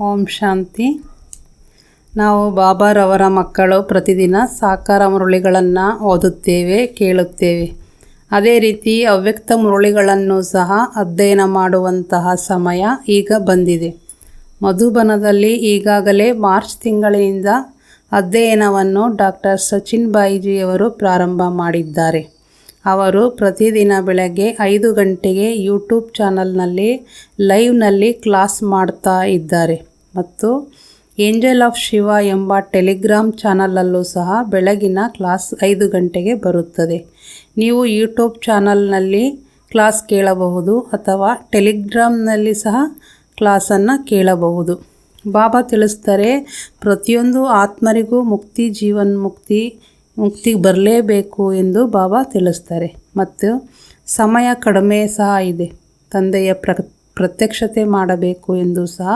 ಓಂ ಶಾಂತಿ. ನಾವು ಬಾಬಾರವರ ಮಕ್ಕಳು ಪ್ರತಿದಿನ ಸಾಕಾರ ಮುರುಳಿಗಳನ್ನು ಓದುತ್ತೇವೆ, ಕೇಳುತ್ತೇವೆ. ಅದೇ ರೀತಿ ಅವ್ಯಕ್ತ ಮುರುಳಿಗಳನ್ನು ಸಹ ಅಧ್ಯಯನ ಮಾಡುವಂತಹ ಸಮಯ ಈಗ ಬಂದಿದೆ. ಮಧುಬನದಲ್ಲಿ ಈಗಾಗಲೇ ಮಾರ್ಚ್ ತಿಂಗಳಿನಿಂದ ಅಧ್ಯಯನವನ್ನು ಡಾಕ್ಟರ್ ಸಚಿನ್ ಬಾಯಿಜಿಯವರು ಪ್ರಾರಂಭ ಮಾಡಿದ್ದಾರೆ. ಅವರು ಪ್ರತಿದಿನ ಬೆಳಗ್ಗೆ ಐದು ಗಂಟೆಗೆ ಯೂಟ್ಯೂಬ್ ಚಾನಲ್ನಲ್ಲಿ ಲೈವ್ನಲ್ಲಿ ಕ್ಲಾಸ್ ಮಾಡ್ತಾ ಇದ್ದಾರೆ. ಮತ್ತು ಏಂಜಲ್ ಆಫ್ ಶಿವ ಎಂಬ ಟೆಲಿಗ್ರಾಮ್ ಚಾನಲಲ್ಲೂ ಸಹ ಬೆಳಗಿನ ಕ್ಲಾಸ್ ಐದು ಗಂಟೆಗೆ ಬರುತ್ತದೆ. ನೀವು ಯೂಟ್ಯೂಬ್ ಚಾನಲ್ನಲ್ಲಿ ಕ್ಲಾಸ್ ಕೇಳಬಹುದು ಅಥವಾ ಟೆಲಿಗ್ರಾಮ್ನಲ್ಲಿ ಸಹ ಕ್ಲಾಸನ್ನು ಕೇಳಬಹುದು. ಬಾಬಾ ತಿಳಿಸ್ತಾರೆ ಪ್ರತಿಯೊಂದು ಆತ್ಮರಿಗೂ ಮುಕ್ತಿ ಜೀವನ್ ಮುಕ್ತಿ ಮುಕ್ತಿಗೆ ಬರಲೇಬೇಕು ಎಂದು ಬಾಬಾ ತಿಳಿಸ್ತಾರೆ. ಮತ್ತು ಸಮಯ ಕಡಿಮೆ ಸಹ ಇದೆ. ತಂದೆಯ ಪ್ರ, ಪ್ರತ್ಯಕ್ಷತೆ ಮಾಡಬೇಕು ಎಂದು ಸಹ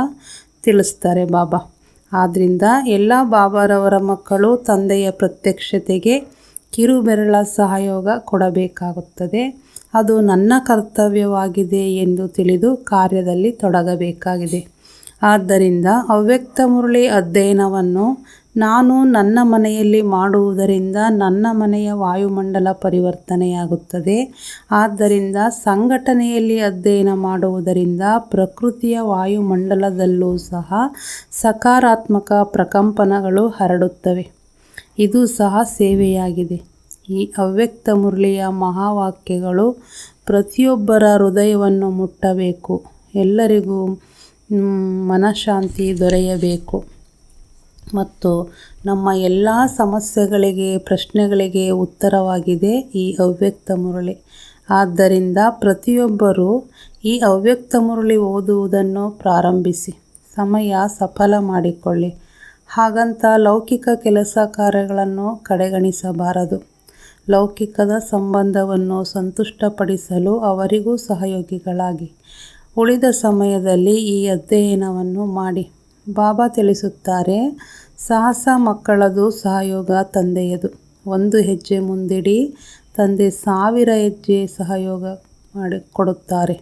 ತಿಳಿಸ್ತಾರೆ ಬಾಬಾ. ಆದ್ದರಿಂದ ಎಲ್ಲ ಬಾಬಾರವರ ಮಕ್ಕಳು ತಂದೆಯ ಪ್ರತ್ಯಕ್ಷತೆಗೆ ಕಿರುಬೆರಳ ಸಹಯೋಗ ಕೊಡಬೇಕಾಗುತ್ತದೆ. ಅದು ನನ್ನ ಕರ್ತವ್ಯವಾಗಿದೆ ಎಂದು ತಿಳಿದು ಕಾರ್ಯದಲ್ಲಿ ತೊಡಗಬೇಕಾಗಿದೆ. ಆದ್ದರಿಂದ ಅವ್ಯಕ್ತ ಮುರಳಿ ಅಧ್ಯಯನವನ್ನು ನಾನು ನನ್ನ ಮನೆಯಲ್ಲಿ ಮಾಡುವುದರಿಂದ ನನ್ನ ಮನೆಯ ವಾಯುಮಂಡಲ ಪರಿವರ್ತನೆಯಾಗುತ್ತದೆ. ಆದ್ದರಿಂದ ಸಂಘಟನೆಯಲ್ಲಿ ಅಧ್ಯಯನ ಮಾಡುವುದರಿಂದ ಪ್ರಕೃತಿಯ ವಾಯುಮಂಡಲದಲ್ಲೂ ಸಹ ಸಕಾರಾತ್ಮಕ ಪ್ರಕಂಪನಗಳು ಹರಡುತ್ತವೆ. ಇದು ಸಹ ಸೇವೆಯಾಗಿದೆ. ಈ ಅವ್ಯಕ್ತ ಮುರಳಿಯ ಮಹಾವಾಕ್ಯಗಳು ಪ್ರತಿಯೊಬ್ಬರ ಹೃದಯವನ್ನು ಮುಟ್ಟಬೇಕು. ಎಲ್ಲರಿಗೂ ಮನಃಶಾಂತಿ ದೊರೆಯಬೇಕು. ಮತ್ತು ನಮ್ಮ ಎಲ್ಲ ಸಮಸ್ಯೆಗಳಿಗೆ, ಪ್ರಶ್ನೆಗಳಿಗೆ ಉತ್ತರವಾಗಿದೆ ಈ ಅವ್ಯಕ್ತ ಮುರಳಿ. ಆದ್ದರಿಂದ ಪ್ರತಿಯೊಬ್ಬರೂ ಈ ಅವ್ಯಕ್ತ ಮುರಳಿ ಓದುವುದನ್ನು ಪ್ರಾರಂಭಿಸಿ. ಸಮಯ ಸಫಲ ಮಾಡಿಕೊಳ್ಳಿ. ಹಾಗಂತ ಲೌಕಿಕ ಕೆಲಸ ಕಾರ್ಯಗಳನ್ನು ಕಡೆಗಣಿಸಬಾರದು. ಲೌಕಿಕದ ಸಂಬಂಧವನ್ನು ಸಂತುಷ್ಟಪಡಿಸಲು ಅವರಿಗೂ ಸಹಯೋಗಿಗಳಾಗಿ. ಉಳಿದ ಸಮಯದಲ್ಲಿ ಈ ಅಧ್ಯಯನವನ್ನು ಮಾಡಿ. ಬಾಬಾ ತಿಳಿಸುತ್ತಾರೆ ಸಾಹಸ ಮಕ್ಕಳದು ಸಹಯೋಗ ತಂದೆಯದು. ಒಂದು ಹೆಜ್ಜೆ ಮುಂದಿಡಿ ತಂದೆ ಸಾವಿರ ಹೆಜ್ಜೆ ಸಹಯೋಗ ಮಾಡಿ ಕೊಡುತ್ತಾರೆ.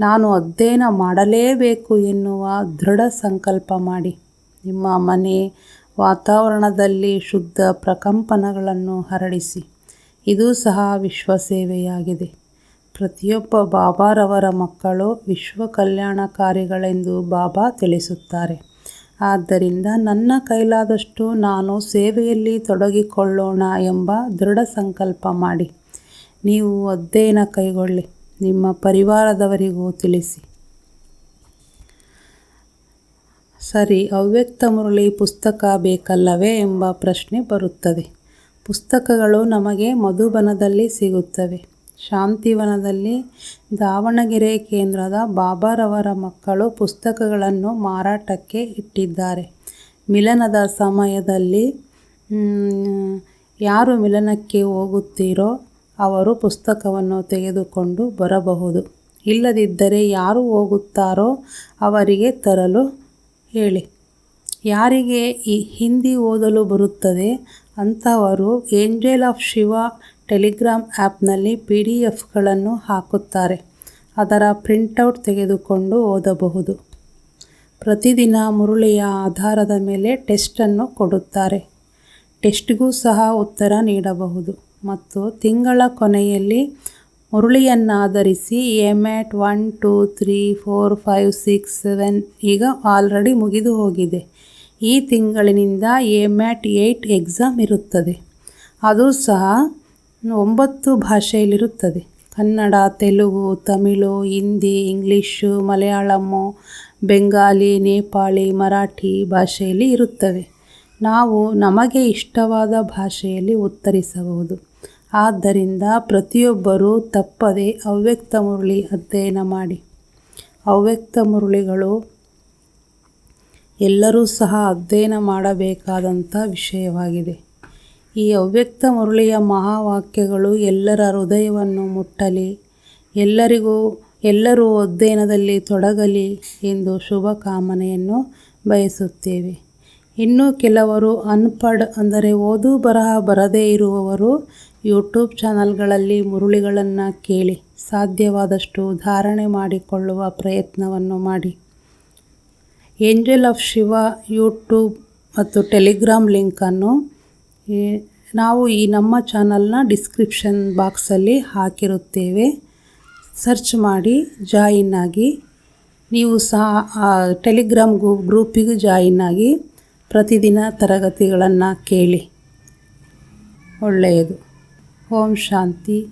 ನಾನು ಅಧ್ಯಯನ ಮಾಡಲೇಬೇಕು ಎನ್ನುವ ದೃಢ ಸಂಕಲ್ಪ ಮಾಡಿ. ನಿಮ್ಮ ಮನೆ ವಾತಾವರಣದಲ್ಲಿ ಶುದ್ಧ ಪ್ರಕಂಪನಗಳನ್ನು ಹರಡಿಸಿ. ಇದು ಸಹ ವಿಶ್ವ ಸೇವೆಯಾಗಿದೆ. ಪ್ರತಿಯೊಬ್ಬ ಬಾಬಾರವರ ಮಕ್ಕಳು ವಿಶ್ವ ಕಲ್ಯಾಣಕಾರಿಗಳೆಂದು ಬಾಬಾ ತಿಳಿಸುತ್ತಾರೆ. ಆದ್ದರಿಂದ ನನ್ನ ಕೈಲಾದಷ್ಟು ನಾನು ಸೇವೆಯಲ್ಲಿ ತೊಡಗಿಕೊಳ್ಳೋಣ ಎಂಬ ದೃಢ ಸಂಕಲ್ಪ ಮಾಡಿ. ನೀವು ಅಧ್ಯಯನ ಕೈಗೊಳ್ಳಿ. ನಿಮ್ಮ ಪರಿವಾರದವರಿಗೂ ತಿಳಿಸಿ. ಸರಿ, ಅವ್ಯಕ್ತ ಮುರಳಿ ಪುಸ್ತಕ ಬೇಕಲ್ಲವೇ ಎಂಬ ಪ್ರಶ್ನೆ ಬರುತ್ತದೆ. ಪುಸ್ತಕಗಳು ನಮಗೆ ಮಧುಬನದಲ್ಲಿ ಸಿಗುತ್ತವೆ. ಶಾಂತಿವನದಲ್ಲಿ ದಾವಣಗೆರೆ ಕೇಂದ್ರದ ಬಾಬಾರವರ ಮಕ್ಕಳು ಪುಸ್ತಕಗಳನ್ನು ಮಾರಾಟಕ್ಕೆ ಇಟ್ಟಿದ್ದಾರೆ. ಮಿಲನದ ಸಮಯದಲ್ಲಿ ಯಾರು ಮಿಲನಕ್ಕೆ ಹೋಗುತ್ತೀರೋ ಅವರು ಪುಸ್ತಕವನ್ನು ತೆಗೆದುಕೊಂಡು ಬರಬಹುದು. ಇಲ್ಲದಿದ್ದರೆ ಯಾರು ಹೋಗುತ್ತಾರೋ ಅವರಿಗೆ ತರಲು ಹೇಳಿ. ಯಾರಿಗೆ ಹಿಂದಿ ಓದಲು ಬರುತ್ತದೆ ಅಂಥವರು ಏಂಜೆಲ್ ಆಫ್ ಶಿವ ಟೆಲಿಗ್ರಾಮ್ ಆ್ಯಪ್ನಲ್ಲಿ ಪಿ ಡಿ ಎಫ್ಗಳನ್ನು ಹಾಕುತ್ತಾರೆ. ಅದರ ಪ್ರಿಂಟೌಟ್ ತೆಗೆದುಕೊಂಡು ಓದಬಹುದು. ಪ್ರತಿದಿನ ಮುರುಳಿಯ ಆಧಾರದ ಮೇಲೆ ಟೆಸ್ಟನ್ನು ಕೊಡುತ್ತಾರೆ. ಟೆಸ್ಟ್ಗೂ ಸಹ ಉತ್ತರ ನೀಡಬಹುದು. ಮತ್ತು ತಿಂಗಳ ಕೊನೆಯಲ್ಲಿ ಮುರುಳಿಯನ್ನಾಧರಿಸಿ ಎಮ್ಯಾಟ್ one, two, three, four, five, six, seven ಈಗ ಆಲ್ರೆಡಿ ಮುಗಿದು ಹೋಗಿದೆ. ಈ ತಿಂಗಳಿನಿಂದ ಎಮ್ಯಾಟ್ ಏಯ್ಟ್ ಎಕ್ಸಾಮ್ ಇರುತ್ತದೆ. ಅದು ಸಹ ಒಂಬತ್ತು ಭಾಷೆಯಲ್ಲಿರುತ್ತದೆ. ಕನ್ನಡ, ತೆಲುಗು, ತಮಿಳು, ಹಿಂದಿ, ಇಂಗ್ಲೀಷು ಮಲಯಾಳಮ್ಮು ಬೆಂಗಾಲಿ, ನೇಪಾಳಿ, ಮರಾಠಿ ಭಾಷೆಯಲ್ಲಿ ಇರುತ್ತವೆ. ನಾವು ನಮಗೆ ಇಷ್ಟವಾದ ಭಾಷೆಯಲ್ಲಿ ಉತ್ತರಿಸಬಹುದು. ಆದ್ದರಿಂದ ಪ್ರತಿಯೊಬ್ಬರೂ ತಪ್ಪದೆ ಅವ್ಯಕ್ತ ಮುರಳಿ ಅಧ್ಯಯನ ಮಾಡಿ. ಅವ್ಯಕ್ತ ಮುರಳಿಗಳು ಎಲ್ಲರೂ ಸಹ ಅಧ್ಯಯನ ಮಾಡಬೇಕಾದಂಥ ವಿಷಯವಾಗಿದೆ. ಈ ಅವ್ಯಕ್ತ ಮುರುಳಿಯ ಮಹಾವಾಕ್ಯಗಳು ಎಲ್ಲರ ಹೃದಯವನ್ನು ಮುಟ್ಟಲಿ, ಎಲ್ಲರಿಗೂ, ಎಲ್ಲರೂ ಅಧ್ಯಯನದಲ್ಲಿ ತೊಡಗಲಿ ಎಂದು ಶುಭ ಕಾಮನೆಯನ್ನು ಬಯಸುತ್ತೇವೆ. ಇನ್ನು ಕೆಲವರು ಅನ್ಪಡ್ ಅಂದರೆ ಓದು ಬರಹ ಬರದೇ ಇರುವವರು ಯೂಟ್ಯೂಬ್ ಚಾನಲ್ಗಳಲ್ಲಿ ಮುರುಳಿಗಳನ್ನು ಕೇಳಿ ಸಾಧ್ಯವಾದಷ್ಟು ಧಾರಣೆ ಮಾಡಿಕೊಳ್ಳುವ ಪ್ರಯತ್ನವನ್ನು ಮಾಡಿ. ಏಂಜಲ್ ಆಫ್ ಶಿವ ಯೂಟ್ಯೂಬ್ ಮತ್ತು ಟೆಲಿಗ್ರಾಮ್ ಲಿಂಕನ್ನು ನಾವು ಈ ನಮ್ಮ ಚಾನಲ್ನ ಡಿಸ್ಕ್ರಿಪ್ಷನ್ ಬಾಕ್ಸಲ್ಲಿ ಹಾಕಿರುತ್ತೇವೆ. ಸರ್ಚ್ ಮಾಡಿ, ಜಾಯಿನ್ ಆಗಿ. ನೀವು ಸಹ ಟೆಲಿಗ್ರಾಮ್ ಗ್ರೂ ಗ್ರೂಪಿಗೂ ಜಾಯಿನ್ ಆಗಿ ಪ್ರತಿದಿನ ತರಗತಿಗಳನ್ನು ಕೇಳಿ. ಒಳ್ಳೆಯದು. ಓಂ ಶಾಂತಿ.